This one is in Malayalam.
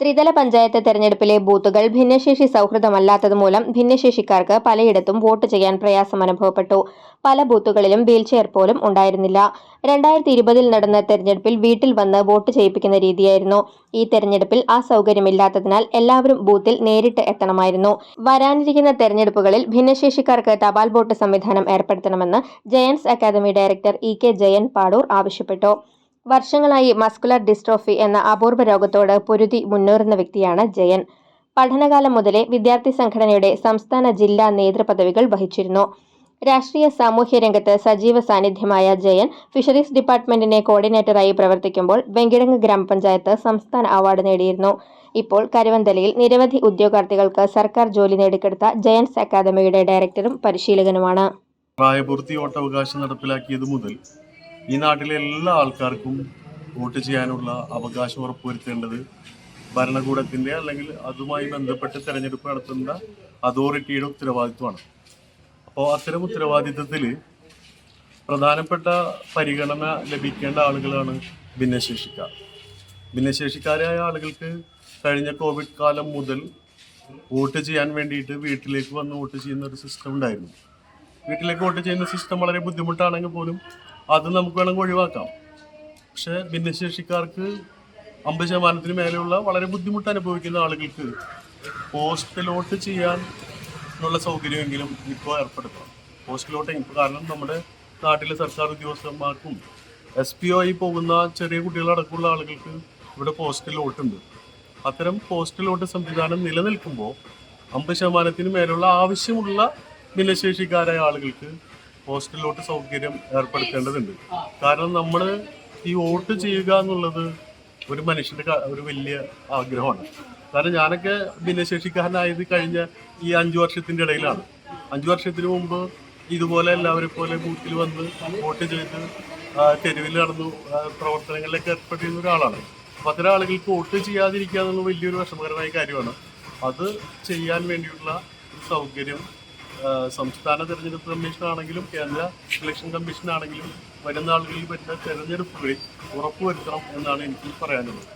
ത്രിതല പഞ്ചായത്ത് തെരഞ്ഞെടുപ്പിലെ ബൂത്തുകൾ ഭിന്നശേഷി സൗഹൃദമല്ലാത്തത് മൂലം ഭിന്നശേഷിക്കാർക്ക് പലയിടത്തും വോട്ട് ചെയ്യാൻ പ്രയാസം അനുഭവപ്പെട്ടു. പല ബൂത്തുകളിലും വീൽചെയർ പോലും ഉണ്ടായിരുന്നില്ല. രണ്ടായിരത്തി ഇരുപതിൽ നടന്ന തെരഞ്ഞെടുപ്പിൽ വീട്ടിൽ വന്ന് വോട്ട് ചെയ്യിപ്പിക്കുന്ന രീതിയായിരുന്നു. ഈ തെരഞ്ഞെടുപ്പിൽ ആ സൗകര്യമില്ലാത്തതിനാൽ എല്ലാവരും ബൂത്തിൽ നേരിട്ട് എത്തണമായിരുന്നു. വരാനിരിക്കുന്ന തെരഞ്ഞെടുപ്പുകളിൽ ഭിന്നശേഷിക്കാർക്ക് തപാൽ വോട്ട് സംവിധാനം ഏർപ്പെടുത്തണമെന്ന് Jayans academy director E K Jayan Padoor ആവശ്യപ്പെട്ടു. വർഷങ്ങളായി മസ്കുലർ ഡിസ്ട്രോഫി എന്ന അപൂർവ രോഗത്തോട് പൊരുതി മുന്നേറുന്ന വ്യക്തിയാണ് ജയൻ. പഠനകാലം മുതലേ വിദ്യാർത്ഥി സംഘടനയുടെ സംസ്ഥാന ജില്ലാ നേതൃപദവികൾ വഹിച്ചിരുന്നു. രാഷ്ട്രീയ സാമൂഹ്യ രംഗത്ത് സജീവ സാന്നിധ്യമായ ജയൻ ഫിഷറീസ് ഡിപ്പാർട്ട്മെന്റിനെ കോർഡിനേറ്ററായി പ്രവർത്തിക്കുമ്പോൾ വെങ്കിടങ്ങ് ഗ്രാമപഞ്ചായത്ത് സംസ്ഥാന അവാർഡ് നേടിയിരുന്നു. ഇപ്പോൾ കരുവന്തലയിൽ നിരവധി ഉദ്യോഗാർത്ഥികൾക്ക് സർക്കാർ ജോലി നേടിക്കെടുത്ത ജയൻസ് അക്കാദമിയുടെ ഡയറക്ടറും പരിശീലകനുമാണ്. പ്രായപൂർത്തി ഓട്ടവകാശം നടപ്പിലാക്കിയത് മുതൽ ഈ നാട്ടിലെ എല്ലാ ആൾക്കാർക്കും വോട്ട് ചെയ്യാനുള്ള അവകാശം ഉറപ്പുവരുത്തേണ്ടത് ഭരണകൂടത്തിന്റെ അല്ലെങ്കിൽ അതുമായി ബന്ധപ്പെട്ട് തെരഞ്ഞെടുപ്പ് നടത്തുന്ന അതോറിറ്റിയുടെ ഉത്തരവാദിത്വമാണ്. അപ്പോൾ അത്തരം ഉത്തരവാദിത്വത്തിൽ പ്രധാനപ്പെട്ട പരിഗണന ലഭിക്കേണ്ട ആളുകളാണ് ഭിന്നശേഷിക്കാർ. ഭിന്നശേഷിക്കാരായ ആളുകൾക്ക് കഴിഞ്ഞ കോവിഡ് കാലം മുതൽ വോട്ട് ചെയ്യാൻ വേണ്ടിയിട്ട് വീട്ടിലേക്ക് വന്ന് വോട്ട് ചെയ്യുന്ന ഒരു സിസ്റ്റം ഉണ്ടായിരുന്നു. വീട്ടിലേക്ക് വോട്ട് ചെയ്യുന്ന സിസ്റ്റം വളരെ ബുദ്ധിമുട്ടാണെങ്കിൽ പോലും അത് നമുക്ക് വേണമെങ്കിൽ ഒഴിവാക്കാം. പക്ഷേ ഭിന്നശേഷിക്കാർക്ക് അമ്പത് ശതമാനത്തിന് മേലെയുള്ള വളരെ ബുദ്ധിമുട്ട് അനുഭവിക്കുന്ന ആളുകൾക്ക് പോസ്റ്റിലോട്ട് ചെയ്യാൻ ഉള്ള സൗകര്യമെങ്കിലും ഇപ്പോൾ ഏർപ്പെടുത്തണം. പോസ്റ്റിലോട്ട് കാരണം നമ്മുടെ നാട്ടിലെ സർക്കാർ ഉദ്യോഗസ്ഥന്മാർക്കും എസ് പി ഒ ആയി പോകുന്ന ചെറിയ കുട്ടികളടക്കമുള്ള ആളുകൾക്ക് ഇവിടെ പോസ്റ്റിലോട്ടുണ്ട്. അത്തരം പോസ്റ്റിലോട്ട് സംവിധാനം നിലനിൽക്കുമ്പോൾ അമ്പത് ശതമാനത്തിന് മേലുള്ള ആവശ്യമുള്ള ഭിന്നശേഷിക്കാരായ ആളുകൾക്ക് പോസ്റ്റൽ വോട്ട് സൗകര്യം ഏർപ്പെടുത്തേണ്ടതുണ്ട്. കാരണം നമ്മൾ ഈ വോട്ട് ചെയ്യുക എന്നുള്ളത് ഒരു മനുഷ്യന്റെ ഒരു വലിയ ആഗ്രഹമാണ്. കാരണം ഞാനൊക്കെ ഭിന്നശേഷിക്കാരനായത് കഴിഞ്ഞ ഈ അഞ്ചു വർഷത്തിന്റെ ഇടയിലാണ്. അഞ്ചു വർഷത്തിന് മുമ്പ് ഇതുപോലെ എല്ലാവരെ പോലെ ബൂത്തിൽ വന്ന് വോട്ട് ചെയ്ത് തെരുവിൽ നടന്നു പ്രവർത്തനങ്ങളിലൊക്കെ ഏർപ്പെട്ടിരുന്ന ഒരാളാണ്. അപ്പൊ അത്തരം ആളുകൾക്ക് വോട്ട് ചെയ്യാതിരിക്കുക എന്നുള്ള വലിയൊരു വിഷമകരമായ കാര്യമാണ്. അത് ചെയ്യാൻ വേണ്ടിയുള്ള ഒരു സൗകര്യം സംസ്ഥാന തെരഞ്ഞെടുപ്പ് കമ്മീഷൻ ആണെങ്കിലും കേന്ദ്ര ഇലക്ഷൻ കമ്മീഷൻ ആണെങ്കിലും വരുന്ന ആളുകളിൽ വരുന്ന തെരഞ്ഞെടുപ്പുകളിൽ ഉറപ്പുവരുത്തണം എന്നാണ് എനിക്ക് പറയാനുള്ളത്.